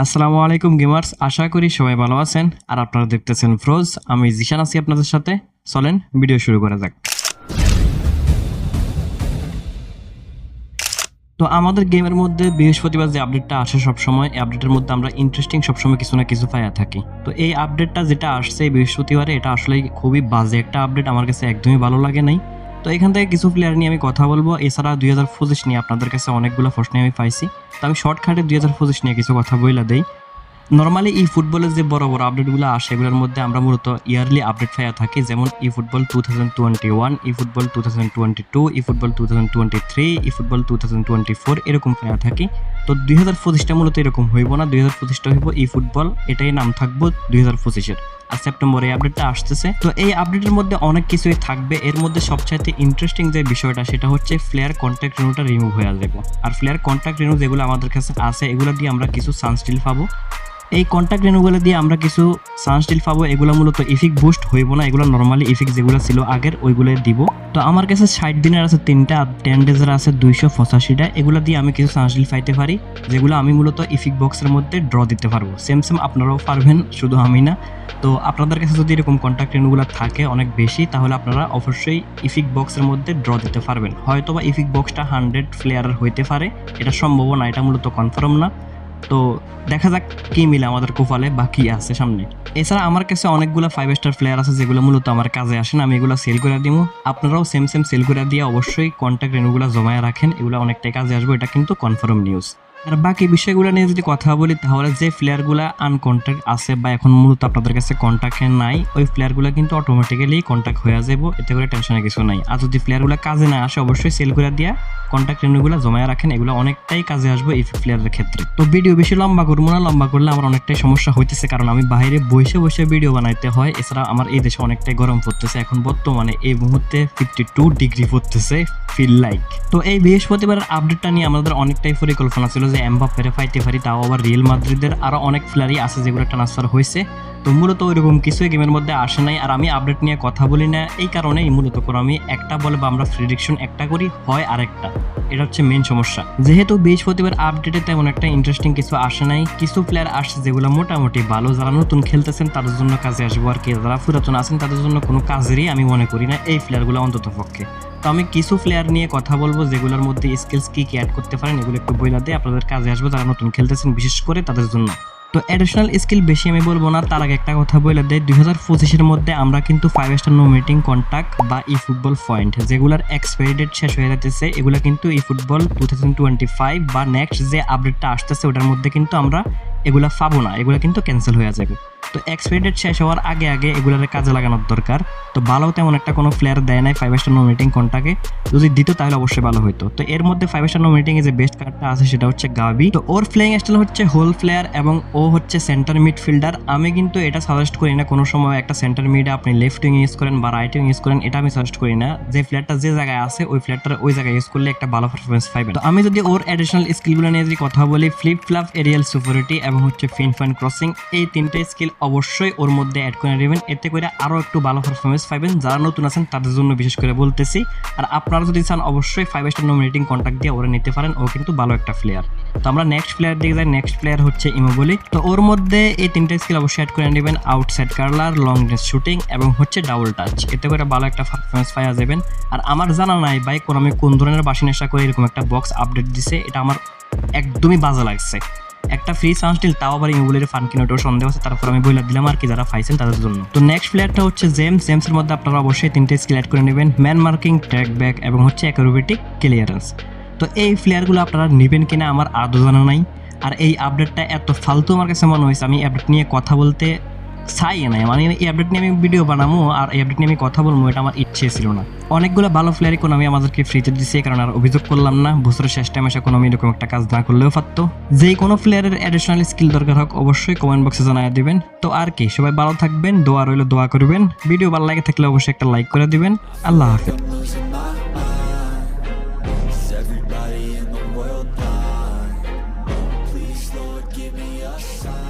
আসসালামু আলাইকুম গেমার্স, আশা করি সবাই ভালো আছেন। আর আপনারা দেখতেছেন ফ্রোজ আমি জিশান আছি আপনাদের সাথে। চলেন, ভিডিও শুরু করা যাক। তো আমাদের গেমের মধ্যে বৃহস্পতিবার যে আপডেটটা আসে সবসময়, এই আপডেটের মধ্যে আমরা ইন্টারেস্টিং সবসময় কিছু না কিছু পাইয়া থাকি। তো এই আপডেটটা যেটা আসছে বৃহস্পতিবারে, এটা আসলে খুবই বাজে একটা আপডেট আমার কাছে একদমই ভালো লাগে নাই। তো এখান থেকে কিছু প্লেয়ার নিয়ে আমি কথা বলব। এছাড়া দুই হাজার পঁচিশ নিয়ে আপনাদের কাছে অনেকগুলো প্রশ্ন আমি পাইছি। তো আমি শর্টকাটে দুই হাজার পঁচিশ নিয়ে কিছু কথা বইলা দেই। নর্মালি ই ফুটবলের যে বড় বড় আপডেটগুলো আসে, এগুলোর মধ্যে আমরা মূলত ইয়ারলি আপডেট পাইয়া থাকি। যেমন E football two thousand twenty one E football two thousand twenty two E football two thousand twenty three E football two thousand twenty four এরকম পাইয়া থাকি। তো দুই হাজার পঁচিশটা মূলত এরকম হইব না। দুই হাজার পঁচিশটা হইব ই ফুটবল এটাই নাম থাকব দুই হাজার পঁচিশের। সেপ্টেম্বরে এই আপডেটটা আসতেছে। তো এই আপডেটের মধ্যে অনেক কিছুই থাকবে। এর মধ্যে সবচাইতে ইন্টারেস্টিং যে বিষয়টা, সেটা হচ্ছে ফ্লেয়ার কন্ট্যাক্ট রিনিউটা রিমুভ হয়ে যাবে আর ফ্লেয়ার কন্ট্যাক্ট রিনিউ যেগুলো আমাদের কাছে আছে, এগুলো দিয়ে আমরা কিছু সানস্টিল পাবো। এই কন্ট্যাক্ট রেনুগুলো দিয়ে আমরা কিছু সানস্টিল পাবো, এগুলো মূলত ইফিক বুস্ট হইব না, এগুলো নর্মালি ইফিক যেগুলো ছিল আগের ওইগুলো দিব। তো আমার কাছে ষাট দিনের আছে তিনটা টেন ডেজের আছে দুইশো পঁচাশিটা। এগুলো দিয়ে আমি কিছু সানস্টিল পাইতে পারি, যেগুলো আমি মূলত ইফিক বক্সের মধ্যে ড্র দিতে পারব। সেম সেম আপনারাও পারবেন, শুধু আমি না। তো আপনাদের কাছে যদি এরকম কন্ট্যাক্ট রেনুগুলো থাকে অনেক বেশি, তাহলে আপনারা অবশ্যই ইফিক বক্সের মধ্যে ড্র দিতে পারবেন। হয়তো বা ইফিক বক্সটা হান্ড্রেড প্লেয়ারের হইতে পারে, এটা সম্ভব না, এটা মূলত কনফার্ম না। তো দেখা যাক কি মিলে আমাদের কোফালে বা কি আছে সামনে। এছাড়া আমার কাছে অনেকগুলো ফাইভ স্টার প্লেয়ার আছে যেগুলো মূলত আমার কাজে আসেন আমি এগুলো সেল করে দিব আপনারাও সেম সেম সেল করে দিয়ে অবশ্যই কন্ট্যাক্ট রেনুগুলো জমায় রাখেন, এগুলো অনেকটাই কাজে আসবে, এটা কিন্তু কনফার্ম নিউজ আর বাকি বিষয়গুলো নিয়ে যদি কথা বলি, তাহলে যে প্লেয়ারগুলো আনকন্ট্যাক্ট আছে বা এখন মূলত আপনাদের কাছে কন্ট্যাক্টে নাই, ওই প্লেয়ারগুলো কিন্তু অটোমেটিক্যালি কন্ট্যাক্ট হয়ে যাব এতে করে টেনশনের কিছু নাই। আর যদি প্লেয়ারগুলো কাজে না আসে, অবশ্যই সেল করে দিয়া কন্ট্যাক্ট রেনুগুলো জমায় রাখেন, এগুলো অনেকটাই কাজে আসবে এই প্লেয়ারের ক্ষেত্রে। তো ভিডিও বেশি লম্বা করব না, লম্বা করলে আমার অনেকটাই সমস্যা হইতেছে, কারণ আমি বাইরে বসে বসে ভিডিও বানাইতে হয়, এছাড়া আমার এই দেশে অনেকটাই গরম পড়তেছে, এখন বর্তমানে এই মুহূর্তে ফিফটি টু ডিগ্রি পড়তেছে ফিল লাইক তো এই বৃহস্পতিবারের আপডেটটা নিয়ে আমাদের অনেকটাই পরিকল্পনা ছিল যে এমবাপ্পেরে পাইতে পারি, তাও আবার রিয়েল মাদ্রিদের আরও অনেক প্লেয়ারই আছে যেগুলো ট্রান্সফার হয়েছে। তো মূলত ওইরকম কিছুই গেমের মধ্যে আসে নাই, আর আমি আপডেট নিয়ে কথা বলি না। এই কারণেই মূলত করে আমি একটা বলে বা আমরা প্রিডিকশন একটা করি, হয় আরেকটা। এটা হচ্ছে মেন সমস্যা। যেহেতু বৃহস্পতিবার আপডেটে তেমন একটা ইন্টারেস্টিং কিছু আসে নাই, কিছু প্লেয়ার আসছে যেগুলো মোটামুটি ভালো, যারা নতুন খেলতেছেন তাদের জন্য কাজে আসব আর কি। যারা পুরাতন আছেন তাদের জন্য কোনো কাজেরই আমি মনে করি না এই প্লেয়ারগুলো অন্তত পক্ষে। তো আমি কিছু প্লেয়ার নিয়ে কথা বলব যেগুলোর মধ্যে স্কিলস কী কী অ্যাড করতে পারেন, এগুলো একটু বইলা দিয়ে আপনাদের কাজে আসবে, যারা নতুন খেলতেছেন বিশেষ করে তাদের জন্য। তো অ্যাডিশনাল স্কিল বেশি আমি বলব না, তার আগে একটা কথা বলে দেয় দুই হাজার পঁচিশের মধ্যে আমরা কিন্তু five star no meeting contact বা ই ফুটবল পয়েন্ট যেগুলোর এক্সপায়ারি ডেট শেষ হয়ে যাচ্ছে এগুলো কিন্তু E football two thousand twenty five বা নেক্সট যে আপডেটটা আসতেছে, ওটার মধ্যে কিন্তু আমরা এগুলা পাবো না, এগুলো কিন্তু ক্যান্সেল হয়ে যাবে। তো এক্সপায়ারি ডেট শেষ হওয়ার আগে আগে এগুলোর কাজে লাগানোর দরকার। তো ভালো তেমন একটা কোনো প্লেয়ার দেয় নাই ফাইভ স্টার নো মিটিং কন্ট্যাক্টে যদি দিত তাহলে অবশ্যই ভালো হতো তো এর মধ্যে ফাইভ স্টার নো মিটিং এ যে বেস্ট কার্ডটা আছে সেটা হচ্ছে গাবি তো ওর প্লেইং স্টাইল হচ্ছে হোল প্লেয়ার এবং ও হচ্ছে সেন্টার মিডফিল্ডার আমি কিন্তু এটা সাজেস্ট করি না, কোনো সময় একটা সেন্টার মিডে আপনি লেফট উইং ইউজ করেন বা রাইট উইং ইউজ করেন, এটা আমি সাজেস্ট করি না। যে প্লেয়ারটা যে জায়গায় আছে, ওই প্লেয়ারটা ওই জায়গায় ইউজ করলে একটা ভালো পারফরমেন্স পাইবেন। তো আমি যদি ওর অ্যাডিশনাল স্কিলগুলো নিয়ে যদি কথা বলি ফ্লিপ ফ্লাপ এরিয়াল সুপারিটি এবং হচ্ছে ফিন ফান ক্রসিং এই তিনটে স্কিল অবশ্যই ওর মধ্যে অ্যাড করে নেবেন। এতে করে আরও একটু ভালো পারফরমেন্স পাইবেন যারা নতুন আছেন, তাদের জন্য বিশেষ করে বলতেছি। আর আপনারা যদি চান, অবশ্যই ফাইভ স্টার নমিনেটিং কন্ট্যাক্ট দিয়ে ওরা নিতে পারেন। ও কিন্তু ভালো একটা প্লেয়ার তো আমরা নেক্সট প্লেয়ার দিকে যাই। নেক্সট প্লেয়ার হচ্ছে ইমোবলি তো ওর মধ্যে এই তিনটে স্কিল অবশ্যই অ্যাড করে নেবেন। Outside curler long range shooting এবং হচ্ছে ডাবল টাচ এতে করে ভালো একটা পারফরমেন্স পাওয়া যাবেন। আর আমার জানা নাই ভাই, কোন আমি কোন ধরনের বাসি নেশা করে এরকম একটা বক্স আপডেট দিছে। এটা আমার একদমই বাজে লাগছে। একটা ফ্রি সানস্টিল তাও আবার ইমোবলির ফান কিনে ওটাও সন্দেহ আছে। তারপর আমি বইলা দিলাম আর কি, যারা ফাইছেন তাদের জন্য। তো নেক্সট প্লেয়ারটা হচ্ছে জেমস জেমসের মধ্যে আপনারা অবশ্যই তিনটে স্কিল অ্যাড করে নেবেন। ম্যান মার্কিং ট্র্যাক ব্যাক এবং হচ্ছে অ্যাক্রোবেটিক ক্লিয়ারেন্স তো এই প্লেয়ারগুলো আপনারা নেবেন কিনা আমার আদৌ জানা নাই। আর এই আপডেটটা এত ফালতু আমার কাছে মনে হয়েছে, আমি আপডেট নিয়ে কথা বলতে চাই নাই। মানে এই আপডেট নিয়ে আমি ভিডিও বানাবো আর এই আপডেট নিয়ে আমি কথা বলব এটা আমার ইচ্ছে ছিল না। অনেকগুলো ভালো প্লেয়ার আমি আমাদেরকে ফ্রিতে দিচ্ছি কারণ আর অভিযোগ করলাম না। বছরের শেষ টাইম এসে আমি এরকম একটা কাজ না করলেও পারতো। যে কোনো প্লেয়ারের অ্যাডিশনাল স্কিল দরকার হোক, অবশ্যই কমেন্ট বক্সে জানাই দিবেন। তো আর কি, সবাই ভালো থাকবেন, দোয়া রইল, দোয়া করবেন। ভিডিও ভালো লাগে থাকলে অবশ্যই একটা লাইক করে দিবেন। আল্লাহ হাফেজ। Give me a sign